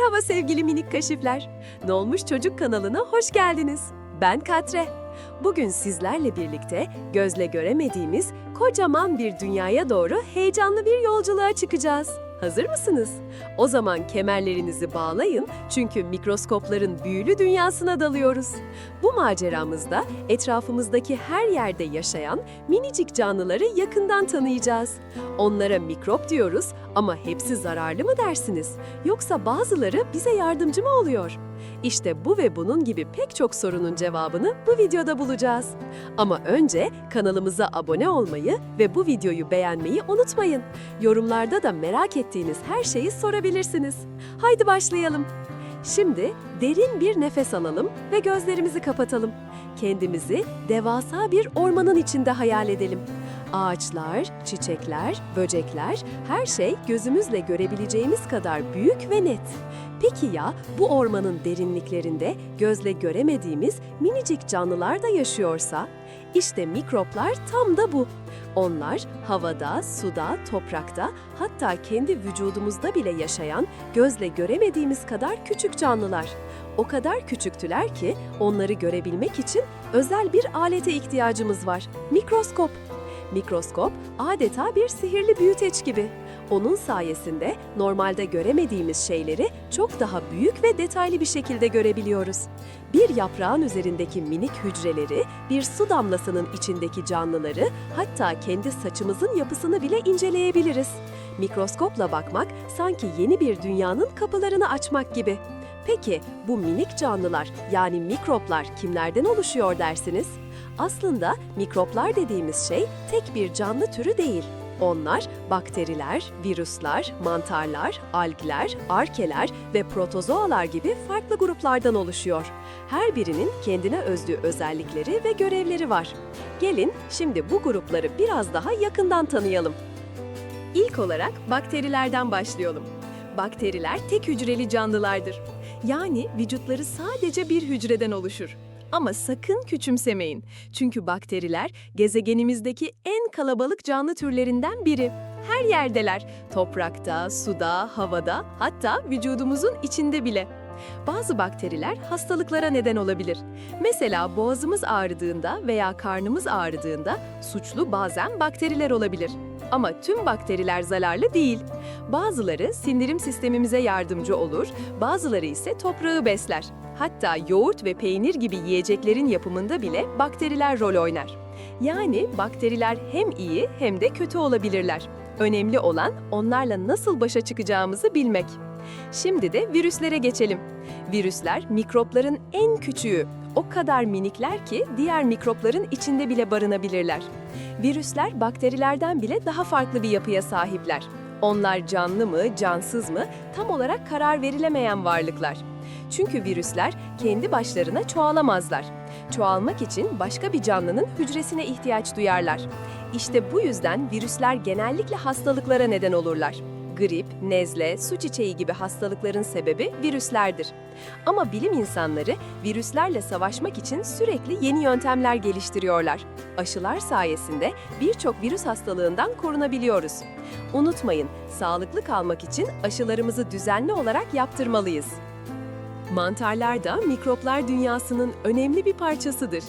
Merhaba sevgili minik kaşifler. Ne olmuş çocuk kanalına hoş geldiniz. Ben Katre. Bugün sizlerle birlikte gözle göremediğimiz kocaman bir dünyaya doğru heyecanlı bir yolculuğa çıkacağız. Hazır mısınız? O zaman kemerlerinizi bağlayın çünkü mikroskopların büyülü dünyasına dalıyoruz. Bu maceramızda etrafımızdaki her yerde yaşayan minicik canlıları yakından tanıyacağız. Onlara mikrop diyoruz ama hepsi zararlı mı dersiniz? Yoksa bazıları bize yardımcı mı oluyor? İşte bu ve bunun gibi pek çok sorunun cevabını bu videoda bulacağız. Ama önce kanalımıza abone olmayı ve bu videoyu beğenmeyi unutmayın. Yorumlarda da merak ettiğiniz her şeyi sorabilirsiniz. Haydi başlayalım. Şimdi derin bir nefes alalım ve gözlerimizi kapatalım. Kendimizi devasa bir ormanın içinde hayal edelim. Ağaçlar, çiçekler, böcekler, her şey gözümüzle görebileceğimiz kadar büyük ve net. Peki ya bu ormanın derinliklerinde gözle göremediğimiz minicik canlılar da yaşıyorsa? İşte mikroplar tam da bu. Onlar havada, suda, toprakta, hatta kendi vücudumuzda bile yaşayan gözle göremediğimiz kadar küçük canlılar. O kadar küçüktüler ki onları görebilmek için özel bir alete ihtiyacımız var. Mikroskop. Mikroskop adeta bir sihirli büyüteç gibi. Onun sayesinde normalde göremediğimiz şeyleri çok daha büyük ve detaylı bir şekilde görebiliyoruz. Bir yaprağın üzerindeki minik hücreleri, bir su damlasının içindeki canlıları, hatta kendi saçımızın yapısını bile inceleyebiliriz. Mikroskopla bakmak sanki yeni bir dünyanın kapılarını açmak gibi. Peki bu minik canlılar yani mikroplar kimlerden oluşuyor dersiniz? Aslında mikroplar dediğimiz şey tek bir canlı türü değil. Onlar bakteriler, virüsler, mantarlar, algler, arkeler ve protozoalar gibi farklı gruplardan oluşuyor. Her birinin kendine özgü özellikleri ve görevleri var. Gelin şimdi bu grupları biraz daha yakından tanıyalım. İlk olarak bakterilerden başlayalım. Bakteriler tek hücreli canlılardır. Yani vücutları sadece bir hücreden oluşur. Ama sakın küçümsemeyin. Çünkü bakteriler gezegenimizdeki en kalabalık canlı türlerinden biri. Her yerdeler. Toprakta, suda, havada, hatta vücudumuzun içinde bile. Bazı bakteriler hastalıklara neden olabilir. Mesela boğazımız ağrıdığında veya karnımız ağrıdığında suçlu bazen bakteriler olabilir. Ama tüm bakteriler zararlı değil. Bazıları sindirim sistemimize yardımcı olur, bazıları ise toprağı besler. Hatta yoğurt ve peynir gibi yiyeceklerin yapımında bile bakteriler rol oynar. Yani bakteriler hem iyi hem de kötü olabilirler. Önemli olan onlarla nasıl başa çıkacağımızı bilmek. Şimdi de virüslere geçelim. Virüsler mikropların en küçüğü. O kadar minikler ki diğer mikropların içinde bile barınabilirler. Virüsler bakterilerden bile daha farklı bir yapıya sahipler. Onlar canlı mı, cansız mı tam olarak karar verilemeyen varlıklar. Çünkü virüsler kendi başlarına çoğalamazlar. Çoğalmak için başka bir canlının hücresine ihtiyaç duyarlar. İşte bu yüzden virüsler genellikle hastalıklara neden olurlar. Grip, nezle, su çiçeği gibi hastalıkların sebebi virüslerdir. Ama bilim insanları virüslerle savaşmak için sürekli yeni yöntemler geliştiriyorlar. Aşılar sayesinde birçok virüs hastalığından korunabiliyoruz. Unutmayın, sağlıklı kalmak için aşılarımızı düzenli olarak yaptırmalıyız. Mantarlar da mikroplar dünyasının önemli bir parçasıdır.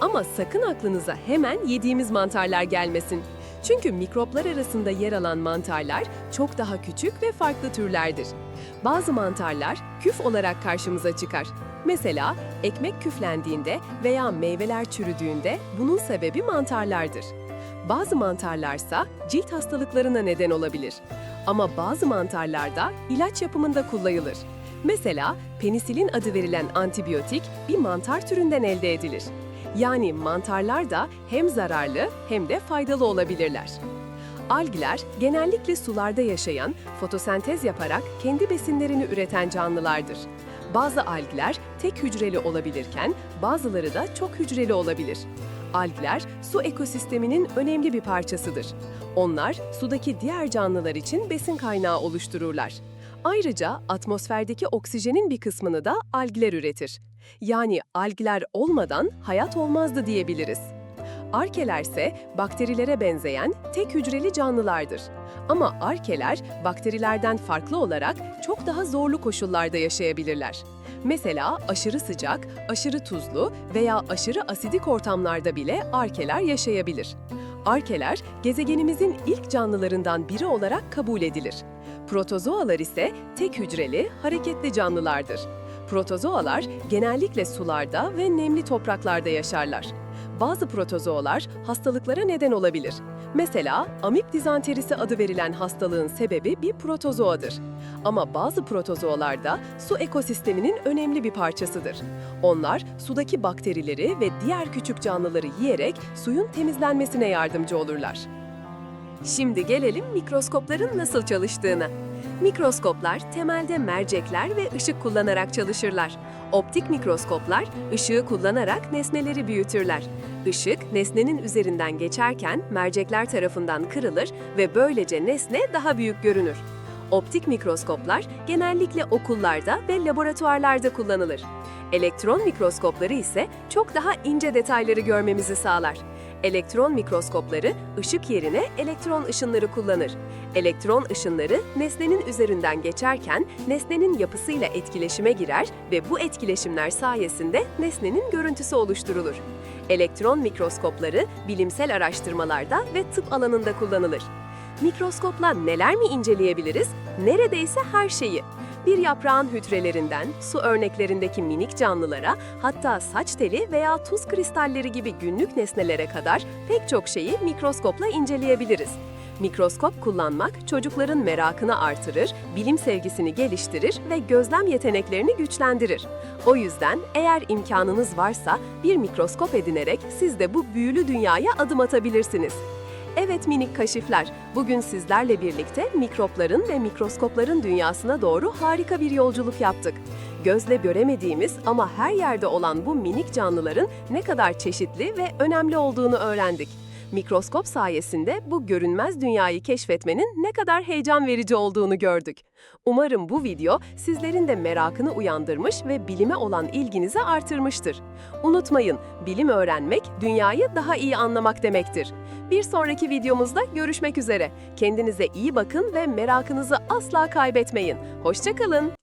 Ama sakın aklınıza hemen yediğimiz mantarlar gelmesin. Çünkü mikroplar arasında yer alan mantarlar çok daha küçük ve farklı türlerdir. Bazı mantarlar küf olarak karşımıza çıkar. Mesela ekmek küflendiğinde veya meyveler çürüdüğünde bunun sebebi mantarlardır. Bazı mantarlarsa cilt hastalıklarına neden olabilir. Ama bazı mantarlar da ilaç yapımında kullanılır. Mesela penisilin adı verilen antibiyotik bir mantar türünden elde edilir. Yani mantarlar da hem zararlı hem de faydalı olabilirler. Algler genellikle sularda yaşayan, fotosentez yaparak kendi besinlerini üreten canlılardır. Bazı algler tek hücreli olabilirken bazıları da çok hücreli olabilir. Algler su ekosisteminin önemli bir parçasıdır. Onlar sudaki diğer canlılar için besin kaynağı oluştururlar. Ayrıca atmosferdeki oksijenin bir kısmını da algler üretir. Yani algler olmadan hayat olmazdı diyebiliriz. Arkeler ise bakterilere benzeyen tek hücreli canlılardır. Ama arkeler bakterilerden farklı olarak çok daha zorlu koşullarda yaşayabilirler. Mesela aşırı sıcak, aşırı tuzlu veya aşırı asidik ortamlarda bile arkeler yaşayabilir. Arkeler gezegenimizin ilk canlılarından biri olarak kabul edilir. Protozoalar ise tek hücreli, hareketli canlılardır. Protozoalar genellikle sularda ve nemli topraklarda yaşarlar. Bazı protozoalar hastalıklara neden olabilir. Mesela amip dizanterisi adı verilen hastalığın sebebi bir protozoadır. Ama bazı protozoalar da su ekosisteminin önemli bir parçasıdır. Onlar sudaki bakterileri ve diğer küçük canlıları yiyerek suyun temizlenmesine yardımcı olurlar. Şimdi gelelim mikroskopların nasıl çalıştığına. Mikroskoplar temelde mercekler ve ışık kullanarak çalışırlar. Optik mikroskoplar ışığı kullanarak nesneleri büyütürler. Işık nesnenin üzerinden geçerken mercekler tarafından kırılır ve böylece nesne daha büyük görünür. Optik mikroskoplar genellikle okullarda ve laboratuvarlarda kullanılır. Elektron mikroskopları ise çok daha ince detayları görmemizi sağlar. Elektron mikroskopları ışık yerine elektron ışınları kullanır. Elektron ışınları nesnenin üzerinden geçerken nesnenin yapısıyla etkileşime girer ve bu etkileşimler sayesinde nesnenin görüntüsü oluşturulur. Elektron mikroskopları bilimsel araştırmalarda ve tıp alanında kullanılır. Mikroskopla neler mi inceleyebiliriz? Neredeyse her şeyi. Bir yaprağın hücrelerinden, su örneklerindeki minik canlılara, hatta saç teli veya tuz kristalleri gibi günlük nesnelere kadar pek çok şeyi mikroskopla inceleyebiliriz. Mikroskop kullanmak çocukların merakını artırır, bilim sevgisini geliştirir ve gözlem yeteneklerini güçlendirir. O yüzden eğer imkanınız varsa bir mikroskop edinerek siz de bu büyülü dünyaya adım atabilirsiniz. Evet minik kaşifler, bugün sizlerle birlikte mikropların ve mikroskopların dünyasına doğru harika bir yolculuk yaptık. Gözle göremediğimiz ama her yerde olan bu minik canlıların ne kadar çeşitli ve önemli olduğunu öğrendik. Mikroskop sayesinde bu görünmez dünyayı keşfetmenin ne kadar heyecan verici olduğunu gördük. Umarım bu video sizlerin de merakını uyandırmış ve bilime olan ilginizi artırmıştır. Unutmayın, bilim öğrenmek dünyayı daha iyi anlamak demektir. Bir sonraki videomuzda görüşmek üzere. Kendinize iyi bakın ve merakınızı asla kaybetmeyin. Hoşçakalın.